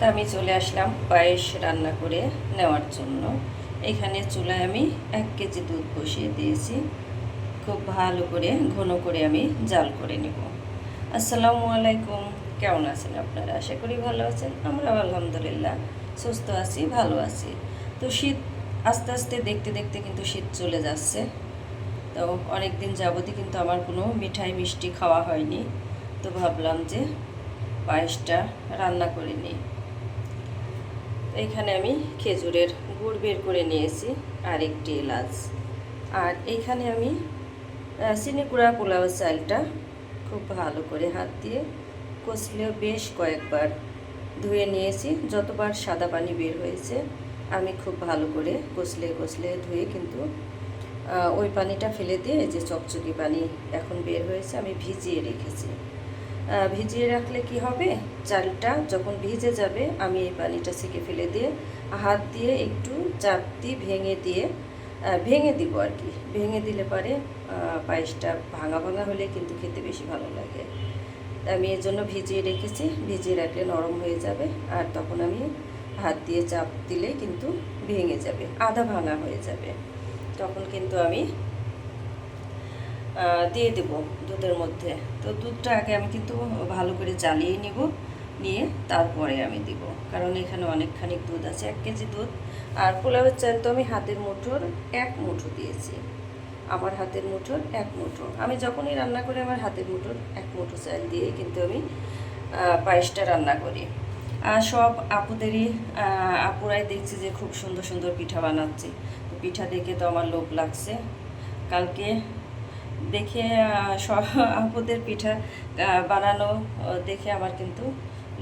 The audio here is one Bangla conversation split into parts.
তা আমি চলে আসলাম পায়েস রান্না করে নেওয়ার জন্য। এখানে চুলায় আমি এক কেজি দুধ বসিয়ে দিয়েছি। খুব ভালো করে, ঘন করে আমি জাল করে নেব। আসসালামু আলাইকুম। কেমন আছেন আপনারা? আশা করি ভালো আছেন। আমরা আলহামদুলিল্লাহ সুস্থ আছি, ভালো আছি। তো শীত আস্তে আস্তে, দেখতে দেখতে কিন্তু শীত চলে যাচ্ছে। তো অনেক দিন যাবতই কিন্তু আমার কোনো মিঠাই মিষ্টি খাওয়া হয়নি। তো ভাবলাম যে পায়েসটা রান্না করে নিই। এখানে আমি খেজুরের গুড় বের করে নিয়েছি আর একটি এলাচ। আর এইখানে আমি আহ, চিনি গুঁড়া পোলাও চালটা খুব ভালো করে হাত দিয়ে কষলেও বেশ কয়েকবার ধুয়ে নিয়েছি। যতবার সাদা পানি বের হয়েছে আমি খুব ভালো করে কষলে কষলে ধুয়ে কিন্তু ওই পানিটা ফেলে দিয়ে যে চকচকি পানি এখন বের হয়েছে আমি ভিজিয়ে রেখেছি। ভিজিয়ে রাখলে কি হবে? চালটা যখন ভিজে যাবে, আমি এই পানিটা সেকে ফেলে দিয়ে হাত দিয়ে একটু চাপ দিয়ে ভেঙে দিয়ে ভেঙে দিব আর কি। ভেঙে দিলে পরে পায়েসটা ভাঙা ভাঙা হলে কিন্তু খেতে বেশি ভালো লাগে। আমি এর জন্য ভিজিয়ে রেখেছি। ভিজিয়ে রাখলে নরম হয়ে যাবে আর তখন আমি হাত দিয়ে চাপ দিলে কিন্তু ভেঙে যাবে, আধা ভাঙা হয়ে যাবে। তখন কিন্তু আমি দিয়ে দেব দুধের মধ্যে। তো দুধটা আগে আমি কিন্তু ভালো করে জ্বালিয়ে নিব, নিয়ে তারপরে আমি দিব। কারণ এখানে অনেকখানি দুধ আছে, এক কেজি দুধ। আর পোলাওয়ের চাল তো আমি হাতের মুঠোর এক মুঠো দিয়েছি। আমার হাতের মুঠোর এক মুঠো। আমি যখনই রান্না করি, আমার হাতের মুঠোর এক মুঠো চাল দিয়ে কিন্তু আমি পায়েসটা রান্না করি। আর সব আপুদেরই আপুরাই দেখছি যে খুব সুন্দর সুন্দর পিঠা বানাচ্ছে। পিঠা দেখে তো আমার লোভ লাগছে। কালকে দেখে সব আপুদের পিঠা বানানো দেখে আমার কিন্তু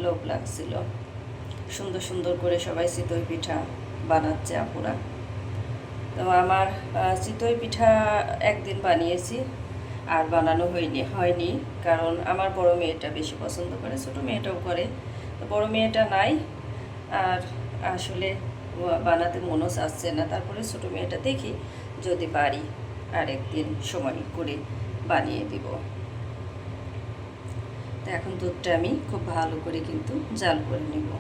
লোভ লাগছিল। সুন্দর সুন্দর করে সবাই চিতই পিঠা বানাচ্ছে আপুরা। তো আমার চিতই পিঠা একদিন বানিয়েছি, আর বানানো হয়নি হয়নি, কারণ আমার বড় মেয়েটা বেশি পছন্দ করে, ছোটো মেয়েটাও করে। বড় মেয়েটা নাই, আর আসলে বানাতে মনও চাচ্ছে না। তারপরে ছোটো মেয়েটা দেখি যদি পারি। আর একদিন সময় করে বানিয়ে দিব। তো এখন দুধটা আমি খুব ভালো করে কিন্তু জাল করে নেব।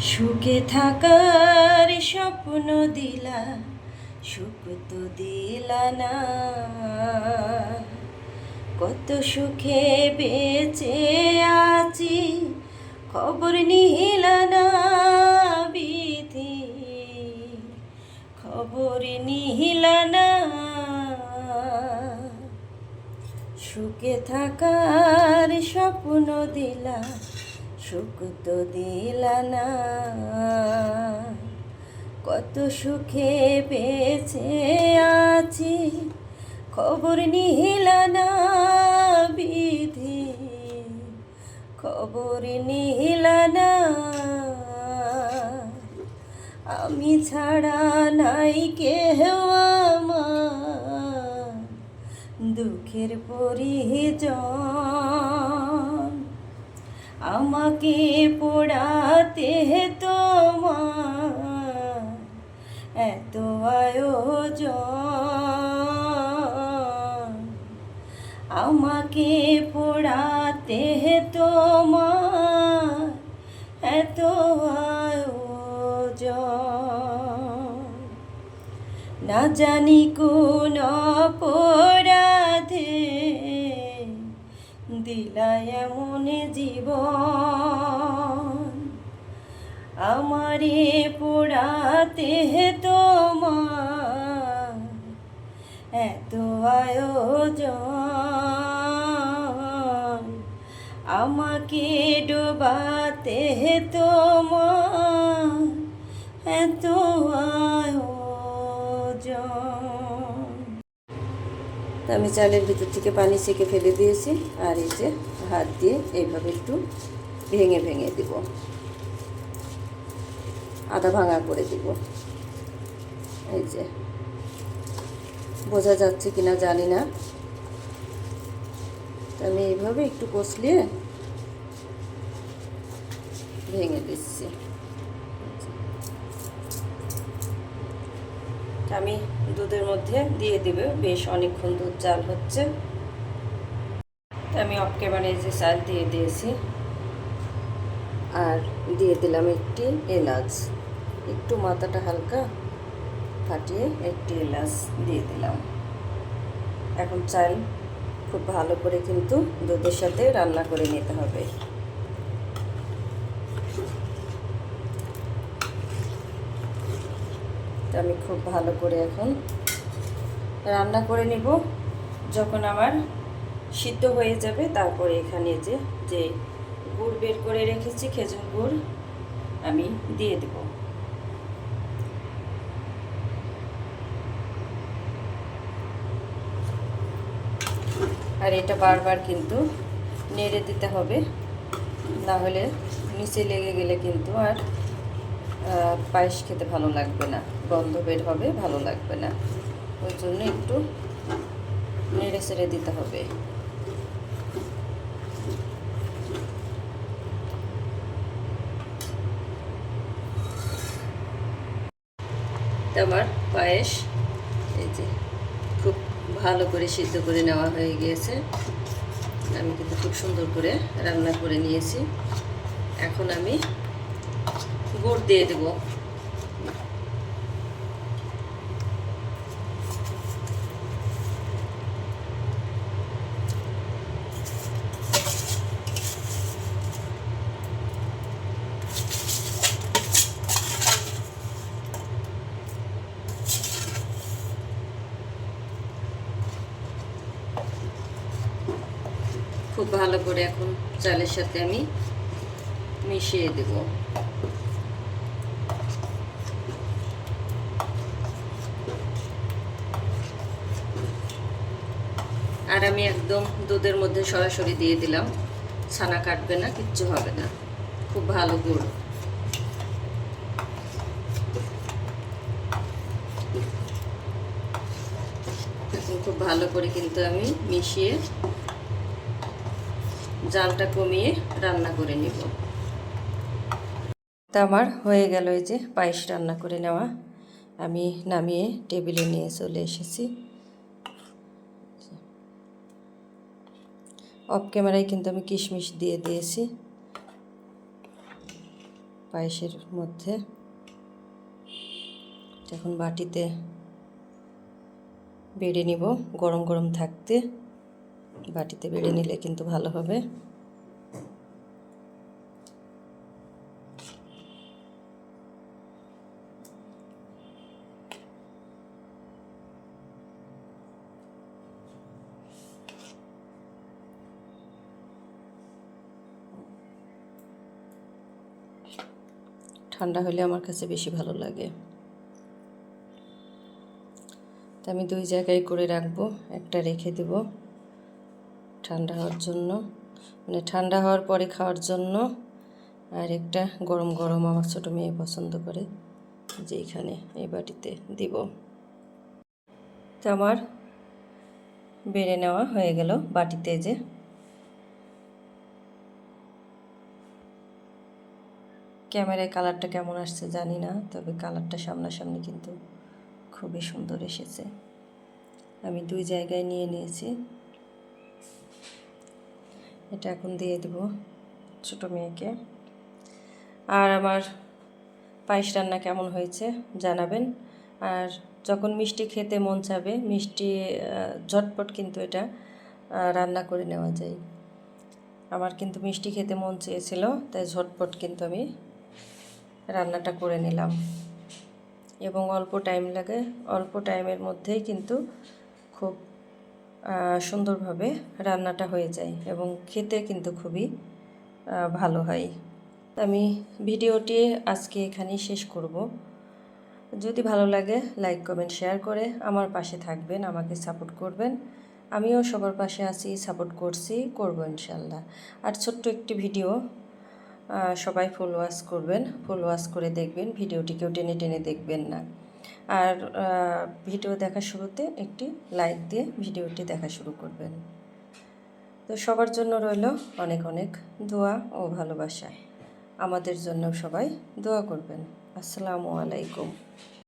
সুখে থাকার স্বপ্ন দিলা, সুখ তো দিলা না। কত সুখে বেঁচে আছি, খবর নিলা না। খবর নিলা না। সুখে থাকার স্বপ্ন দিলা, সুখ তো দিলা না। কত সুখে বেঁচে আছি খবর নিহিলা না বিধি। খবর নিহিলা না। আমি ছাড়া নাই কেহ দুঃখের পরিজন। আমাকে পোড়াতে তোমার এত আয়োজন। আমাকে পোড়াতে তোমার এত আয়োজন। না জানি কোন অপরাধে দিলা এমন জীবন। আমারে পোড়াতে তোমার এত আয়োজন। আমাকে ডোবাতে তোমার এত তা আমি চালের ভিতর থেকে পানি সেকে ফেলে দিয়েছি আর এই যে হাত দিয়ে এইভাবে একটু ভেঙে ভেঙে দিব। আদা ভাঙা করে দিব। এই যে। বোঝা যাচ্ছে কিনা জানি না। আমি এইভাবে একটু কষলিয়ে ভেঙে দিচ্ছি। আমি দুধের মধ্যে দিয়ে দেবে। বেশ অনেকক্ষণ দুধ জাল হচ্ছে। তা আমি অফ ক্যামেরায় যে চাল দিয়ে দিয়েছি, আর দিয়ে দিলাম একটি এলাচ। একটু মাথাটা হালকা ফাটিয়ে একটি এলাচ দিয়ে দিলাম। এখন চাল খুব ভালো করে কিন্তু দুধের সাথে রান্না করে নিতে হবে। তো আমি খুব ভালো করে এখন রান্না করে নিব। যখন আমার সিদ্ধ হয়ে যাবে, তারপরে এখানে যে যে গুড় বের করে রেখেছি, খেজুর গুড়, আমি দিয়ে দেব। আর এটা বারবার কিন্তু নেড়ে দিতে হবে, না হলে নিচে লেগে গেলে কিন্তু আর পায়েস খেতে ভালো লাগবে না, গন্ধ বের হবে, ভালো লাগবে না। ওই জন্য একটু নেড়ে সেড়ে দিতে হবে। আমার পায়েস এই যে খুব ভালো করে সিদ্ধ করে নেওয়া হয়ে গিয়েছে। আমি কিন্তু খুব সুন্দর করে রান্না করে নিয়েছি। এখন আমি গুড় দিয়ে দেব। খুব ভালো করে এখন চালের সাথে আমি মিশিয়ে দেব আর আমি একদম দুধের মধ্যে সরাসরি দিয়ে দিলাম। ছানা কাটবে না, কিচ্ছু হবে না। খুব ভালো গুড়। খুব ভালো করে কিন্তু আমি মিশিয়ে জালটা কমিয়ে রান্না করে নিব। তা আমার হয়ে গেল এই যে পায়েস রান্না করে নেওয়া। আমি নামিয়ে টেবিলে নিয়ে চলে এসেছি। অফ ক্যামেরায় কিন্তু আমি কিশমিশ দিয়ে দিয়েছি পায়েসের মধ্যে। এখন বাটিতে বেড়ে নিব, গরম গরম থাকতে। বাটিতে বেড়ে নিলে কিন্তু ভালো হবে। ঠান্ডা হলে আমার কাছে বেশি ভালো লাগে। তা আমি দুই জায়গায় করে রাখব, একটা রেখে দেব ঠান্ডা হওয়ার জন্য। মানে ঠান্ডা হওয়ার পরে খাওয়ার জন্য আর একটা গরম গরম আমার ছোটো মেয়ে পছন্দ করে, যে এখানে, এই বাটিতে দিব। তো আমার বেড়ে নেওয়া হয়ে গেল বাটিতে যে। ক্যামেরায় কালারটা কেমন আসছে জানি না, তবে কালারটা সামনাসামনি কিন্তু খুবই সুন্দর এসেছে। আমি দুই জায়গায় নিয়ে নিয়েছি। এটা এখন দিয়ে দেব ছোটো মেয়েকে। আর আমার পায়েস রান্না কেমন হয়েছে জানাবেন। আর যখন মিষ্টি খেতে মন চাবে, মিষ্টি ঝটপট কিন্তু এটা রান্না করে নেওয়া যায়। আমার কিন্তু মিষ্টি খেতে মন চেয়েছিল, তাই ঝটপট কিন্তু আমি রান্নাটা করে নিলাম। এবং অল্প টাইম লাগে, অল্প টাইমের মধ্যেই কিন্তু খুব সুন্দরভাবে রান্নাটা হয়ে যায় এবং খেতে কিন্তু খুবই ভালো হয়। আমি ভিডিওটি আজকে এখানেই শেষ করব। যদি ভালো লাগে লাইক কমেন্ট শেয়ার করে আমার পাশে থাকবেন, আমাকে সাপোর্ট করবেন। আমিও সবার পাশে আছি সাপোর্ট করছি, করব ইনশাল্লাহ আর ছোট্ট একটি ভিডিও সবাই ফুল ওয়াশ করবেন ফুল ওয়াশ করে দেখবেন, ভিডিওটি কেউ টেনে টেনে দেখবেন না। আর ভিডিও দেখা শুরুতে একটি লাইক দিয়ে ভিডিওটি দেখা শুরু করবেন। তো সবার জন্য রইল অনেক অনেক দোয়া ও ভালোবাসা। আমাদের জন্য সবাই দোয়া করবেন। আসসালামু আলাইকুম।